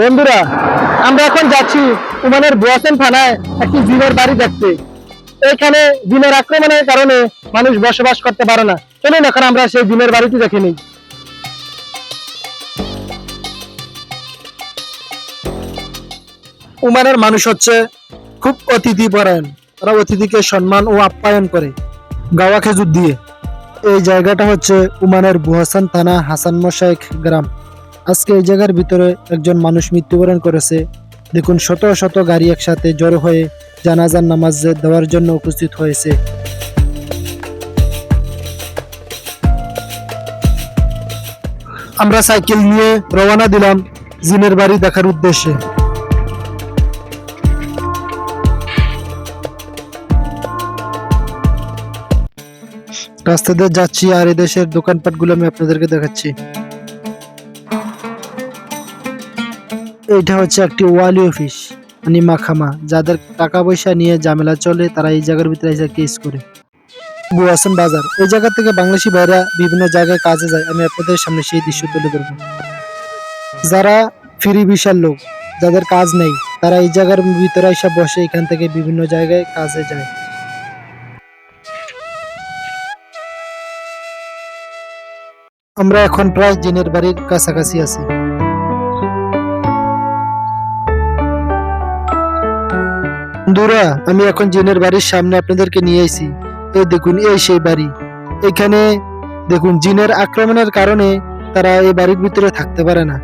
বন্ধুরা, আমরা এখন যাচ্ছি ওমানের বোয়াসেন থানায় একটি জিনের বাড়ি দেখতে। এখানে জিনের আক্রমণের কারণে মানুষ বসবাস করতে পারে না। চলুন এখন আমরা সেই জিনের বাড়িটি দেখে নিই। ওমানের মানুষ হচ্ছে খুব অতিথি পরায়ণ। তারা অতিথিকে সম্মান ও আপ্যায়ন করে, গাওয়া খেজুর দিয়ে। এই জায়গাটা হচ্ছে উমানের বুহাসান থানা হাসান মোশাইক গ্রাম। আজকে এই জায়গার ভিতরে একজন মানুষ মৃত্যুবরণ করেছে। দেখুন, শত শত গাড়ি একসাথে জড়ো হয়ে জানাজার নামাজ দেওয়ার জন্য উপস্থিত হয়েছে। আমরা সাইকেল নিয়ে রওনা দিলাম জিনের বাড়ি দেখার উদ্দেশ্যে। রাস্তা দিয়ে যাচ্ছি আর এদেশের দেশের দোকানপাটগুলো আমি আপনাদেরকে দেখাচ্ছি। এইটা হচ্ছে একটি ওয়ালি অফিস মানে মাখামা, যাদের টাকা পয়সা নিয়ে ঝামেলা চলে, তারা এই জায়গার ভিতরে এসে কেস করে। বুয়াসন বাজার, এই জায়গা থেকে বাংলাদেশি ভাইরা বিভিন্ন জায়গায় কাজে যায়, আমি আপনাদের সামনে সেই দৃশ্য তুলে ধরবো। যারা ফ্রি বিশাল লোক, যাদের কাজ নেই, তারা এই জায়গার ভিতরে এসে বসে, এখান থেকে বিভিন্ন জায়গায় কাজে যায়। আমরা এখন প্রায় জিনের বাড়ির কাছাকাছি আছি। বন্ধুরা, আমি এখন জিনের বাড়ির সামনে আপনাদেরকে নিয়ে এসেছি এই দেখুন, এই সেই বাড়ি। এখানে দেখুন, জিনের আক্রমণের কারণে তারা এই বাড়ির ভিতরে থাকতে পারে না।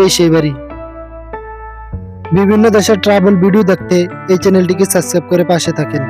এই সেই বাড়ি। বিভিন্ন দেশের ট্রাভেল ভিডিও দেখতে এই চ্যানেলটিকে সাবস্ক্রাইব করে পাশে থাকেন।